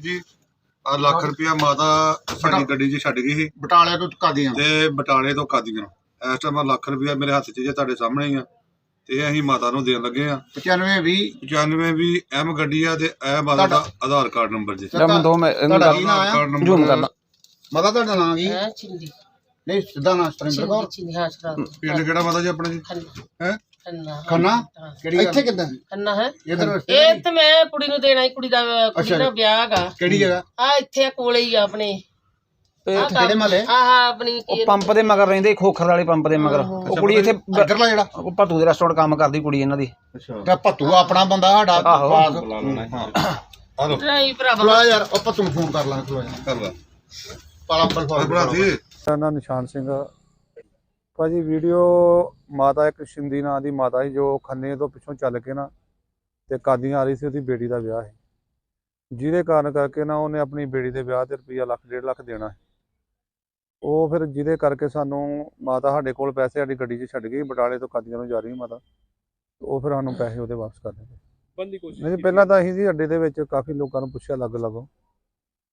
ਜੀ ਆ ਲੱਖ ਰੁਪਇਆ ਮਾਤਾ ਸਾਡੀ ਗੱਡੀ 'ਚ ਛੱਡ ਗਈ ਸੀ। ਬਟਾਲੇ ਤੋਂ ਕਾਦੀਆਂ ਤੇ ਬਟਾਲੇ ਤੋਂ ਕਾਦੀਆਂ ਇਸ ਟਾਈਮ ਲੱਖ ਰੁਪਇਆ ਮੇਰੇ ਹੱਥ 'ਚ ਜੇ ਤੁਹਾਡੇ ਸਾਹਮਣੇ ਹੀ ਆ। ਤੇ ਇਹ ਅਸੀਂ ਮਾਤਾ ਨੂੰ ਦੇਣ ਲੱਗੇ ਆ। 95 20 95 ਵੀ ਐਮ ਗੱਡੀ ਆ ਤੇ ਇਹ ਮਾਤਾ ਦਾ ਆਧਾਰ ਕਾਰਡ ਨੰਬਰ ਜੀ। ਤੁਹਾਡਾ- ਮੈਂ ਦੋ ਮੈਂ ਆ? ਕਾਰਡ ਨੰਬਰ ਜ਼ੂਮ ਕਰਨਾ ਮਤਾ ਤੁਹਾਡਾ ਨਾਮ ਕੀ? ਹੈ ਚਿੰਦੀ ਨਹੀਂ ਸਿੱਧਾ ਨਾਮ ਸਤਰਿੰਦਰ ਕੌਰ। ਚਿੰਦੀ ਹਾਂ ਪਿੰਡ ਕਿਹੜਾ ਮਾਤਾ ਜੀ ਆਪਣਾ ਜੀ? ਹੈ? ਖੰਨਾ। ਕਿਹੜੀ ਇੱਥੇ ਕਿੱਦਾਂ? ਖੰਨਾ ਹੈ। ਇਧਰ ਇਹ ਤੇ ਮੈਂ ਕੁੜੀ ਨੂੰ ਦੇਣਾ ਹੀ ਕੁੜੀ ਦਾ ਕੁੜੀ ਦਾ। ਵਿਆਹ ਹੈਗਾ ਕਿਹੜੀ ਜਗ੍ਹਾ? ਆ ਇੱਥੇ ਆ ਕੋਲੇ ਹੀ ਆ ਆਪਣੇ। ਤੇ ਆਹ ਕਿਹੜੇ ਮਹੱਲੇ? ਆਹ ਆਪਣੀ ਕੀ ਉਹ ਪੰਪ ਦੇ ਮਗਰ ਰਹਿੰਦੇ ਖੋਖਰ ਵਾਲੇ ਪੰਪ ਦੇ ਮਗਰ। ਉਹ ਕੁੜੀ ਇੱਥੇ ਬ- ਇੱਧਰਲਾ ਜਿਹੜਾ? ਉਹ ਭੱਤੂ ਦੇ ਰੈਸਟੋਰੈਂਟ ਕੰਮ ਕਰਦੀ ਕੁੜੀ ਇਹਨਾਂ ਦੀ। ਤੇ ਭੱਤੂ ਆਪਣਾ ਬੰਦਾ ਸਾਡਾ। ਪਾਸ ਨਹੀਂ ਯਾਰ ਉਹ ਭੱਤੂ ਨੂੰ ਫੋਨ ਕਰ ਲਾ ਪਾਲਾ ਬਣਾ ਨਿਸ਼ਾਨ ਸਿੰਘ ਆ। ਭਾਜੀ ਵੀਡੀਓ ਮਾਤਾ ਇੱਕ ਸ਼ਿੰਦੀ ਨਾਂ ਦੀ ਮਾਤਾ ਸੀ ਜੋ ਖੰਨੇ ਤੋਂ ਪਿੱਛੋਂ ਚੱਲ ਕੇ ਨਾ ਤੇ ਕਾਦੀਆਂ ਆ ਰਹੀ ਸੀ ਉਹਦੀ ਬੇਟੀ ਦਾ ਵਿਆਹ ਸੀ। ਜਿਹਦੇ ਕਾਰਨ ਕਰਕੇ ਨਾ ਉਹਨੇ ਆਪਣੀ ਬੇਟੀ ਦੇ ਵਿਆਹ ਤੇ ਰੁਪਈਆ ਲੱਖ ਡੇਢ ਲੱਖ ਦੇਣਾ ਸੀ। ਉਹ ਫਿਰ ਜਿਹਦੇ ਕਰਕੇ ਸਾਨੂੰ ਮਾਤਾ ਸਾਡੇ ਕੋਲ ਪੈਸੇ ਸਾਡੀ ਗੱਡੀ 'ਚ ਛੱਡ ਗਈ ਬਟਾਲੇ ਤੋਂ ਕਾਦੀਆਂ ਨੂੰ ਜਾ ਰਹੀ ਮਾਤਾ। ਉਹ ਫਿਰ ਸਾਨੂੰ ਪੈਸੇ ਉਹਦੇ ਵਾਪਸ ਕਰ ਦਿੱਤੇ। ਬੰਦੀ ਕੋਸ਼ਿਸ਼ ਨਹੀਂ ਪਹਿਲਾਂ ਤਾਂ ਅਸੀਂ ਜੀ ਅੱਡੇ ਦੇ ਵਿੱਚ ਕਾਫੀ ਲੋਕਾਂ ਨੂੰ ਪੁੱਛਿਆ ਲੱਗ ਲੱਗੋ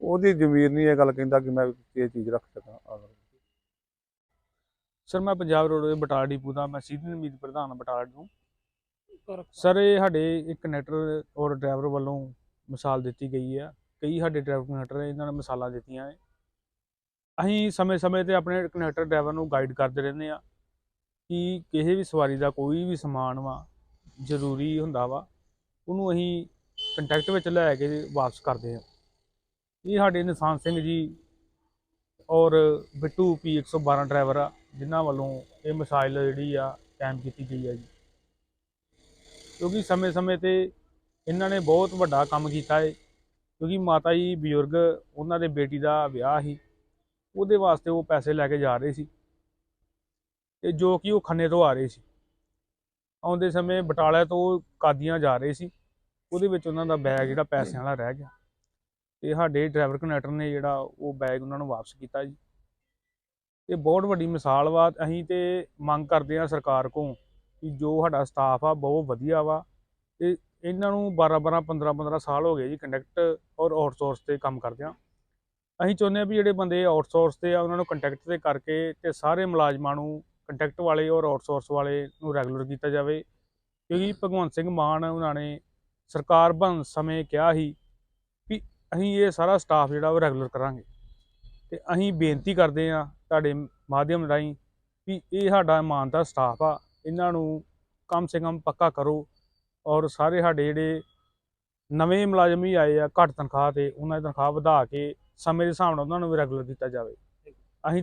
ਉਹਦੀ ਜ਼ਮੀਰ ਨਹੀਂ ਇਹ ਗੱਲ ਕਹਿੰਦਾ ਕਿ ਮੈਂ ਇਹ ਚੀਜ਼ ਰੱਖ ਸਕਾਂ। ਸਰ ਮੈਂ ਪੰਜਾਬ ਰੋਡ ਬਟਾਲਾ ਡਿਪੂ ਦਾ ਮੈਂ ਸੀਨੀਅਰ ਮੀਤ ਪ੍ਰਧਾਨ ਬਟਾਲਾ ਨੂੰ ਸਰ ਇਹ ਸਾਡੇ ਇੱਕ ਕਨੈਕਟਰ ਔਰ ਡਰਾਈਵਰ ਵੱਲੋਂ ਮਿਸਾਲ ਦਿੱਤੀ ਗਈ ਹੈ ਕਈ ਸਾਡੇ ਡਰਾਈਵਰ ਕਨੈਕਟਰ ਇਹਨਾਂ ਨੇ ਮਿਸਾਲਾਂ ਦਿੱਤੀਆਂ ਹੈ ਅਸੀਂ ਸਮੇਂ-ਸਮੇਂ ਤੇ ਆਪਣੇ ਕਨੈਕਟਰ ਡਰਾਈਵਰ ਨੂੰ ਗਾਈਡ ਕਰਦੇ ਰਹਿੰਦੇ ਆ ਕਿ ਕਿਸੇ ਵੀ ਸਵਾਰੀ ਦਾ ਕੋਈ ਵੀ ਸਮਾਨ ਵਾ ਜ਼ਰੂਰੀ ਹੁੰਦਾ ਵਾ ਉਹਨੂੰ ਅਸੀਂ ਕੰਟੈਕਟ ਵਿੱਚ ਲੈ ਕੇ ਵਾਪਸ ਕਰਦੇ ਆ ਇਹ ਸਾਡੇ ਨਿਸ਼ਾਨ ਸਿੰਘ ਜੀ ਔਰ ਬਿੱਟੂ ਪੀ 112 ਡਰਾਈਵਰ ਆ, ਜਿਨ੍ਹਾਂ ਵੱਲੋਂ ਇਹ ਮਿਸਾਈਲ ਜਿਹੜੀ ਆ ਕਾਇਮ ਕੀਤੀ ਗਈ ਆ ਜੀ। ਕਿਉਂਕਿ ਸਮੇਂ-ਸਮੇਂ ਤੇ ਇਹਨਾਂ ਨੇ ਬਹੁਤ ਵੱਡਾ ਕੰਮ ਕੀਤਾ ਹੈ ਕਿਉਂਕਿ ਮਾਤਾ ਜੀ ਬਜ਼ੁਰਗ, ਉਹਨਾਂ ਦੇ ਬੇਟੀ ਦਾ ਵਿਆਹ ਸੀ, ਉਹਦੇ ਵਾਸਤੇ ਉਹ ਪੈਸੇ ਲੈ ਕੇ ਜਾ ਰਹੇ ਸੀ ਤੇ ਜੋ ਕਿ ਉਹ ਖੰਨੇ ਤੋਂ ਆ ਰਹੇ ਸੀ। ਆਉਂਦੇ ਸਮੇਂ ਬਟਾਲਾ ਤੋਂ ਕਾਦੀਆਂ ਜਾ ਰਹੇ ਸੀ, ਉਹਦੇ ਵਿੱਚ ਉਹਨਾਂ ਦਾ ਬੈਗ ਜਿਹੜਾ ਪੈਸਿਆਂ ਵਾਲਾ ਰਹਿ ਗਿਆ। ਤੇ ਸਾਡੇ ਡਰਾਈਵਰ ਕਨੈਕਟਰ ਨੇ ਜਿਹੜਾ ਉਹ ਬੈਗ ਉਹਨਾਂ ਨੂੰ ਵਾਪਸ ਕੀਤਾ ਜੀ। ਇਹ ਬਹੁਤ ਵੱਡੀ ਮਿਸਾਲ ਵਾ, ਅਸੀਂ ਤੇ ਮੰਗ ਕਰਦੇ ਆ ਸਰਕਾਰ ਕੋਲ ਕਿ ਜੋ ਸਾਡਾ ਸਟਾਫ ਆ, ਬਹੁਤ ਵਧੀਆ ਵਾ। ਤੇ ਇਹਨਾਂ ਨੂੰ 12 12 15 15 ਸਾਲ ਹੋ ਗਏ ਜੀ ਕੰਟੈਕਟ ਔਰ ਆਊਟਸੋਰਸ ਤੇ ਕੰਮ ਕਰਦੇ ਆ ਅਸੀਂ ਚਾਹੁੰਦੇ ਆ ਵੀ ਜਿਹੜੇ ਬੰਦੇ ਆਊਟਸੋਰਸ ਤੇ ਆ, ਉਹਨਾਂ ਨੂੰ ਕੰਟੈਕਟ ਤੇ ਕਰਕੇ ਤੇ ਸਾਰੇ ਮੁਲਾਜ਼ਮਾਂ ਨੂੰ ਕੰਟੈਕਟ ਵਾਲੇ ਔਰ ਆਊਟਸੋਰਸ ਵਾਲੇ ਨੂੰ ਰੈਗੂਲਰ ਕੀਤਾ ਜਾਵੇ। ਕਿਉਂਕਿ ਭਗਵੰਤ ਸਿੰਘ ਮਾਨ ਉਹਨਾਂ ਨੇ ਸਰਕਾਰ ਬਣ ਸਮੇਂ ਕਿਹਾ ਸੀ ਅਸੀਂ ਇਹ ਸਾਰਾ ਸਟਾਫ ਜਿਹੜਾ ਉਹ ਰੈਗੂਲਰ ਕਰਾਂਗੇ। ਤੇ ਅਸੀਂ ਬੇਨਤੀ ਕਰਦੇ ਆ ਤੁਹਾਡੇ ਮਾਧਿਅਮ ਰਾਹੀਂ ਵੀ ਇਹ ਸਾਡਾ ਇਮਾਨਦਾਰ ਸਟਾਫ ਆ ਇਹਨਾਂ ਨੂੰ ਕਮ ਸੇ ਕਮ ਪੱਕਾ ਕਰੋ ਔਰ ਸਾਰੇ ਸਾਡੇ ਜਿਹੜੇ ਨਵੇਂ ਮੁਲਾਜ਼ਮ ਵੀ ਆਏ ਆ ਘੱਟ ਤਨਖਾਹ ਤੇ ਉਹਨਾਂ ਦੀ ਤਨਖਾਹ ਵਧਾ ਕੇ ਸਮੇਂ ਦੇ ਹਿਸਾਬ ਨਾਲ ਉਹਨਾਂ ਨੂੰ ਵੀ ਰੈਗੂਲਰ ਕੀਤਾ ਜਾਵੇ। ਅਸੀਂ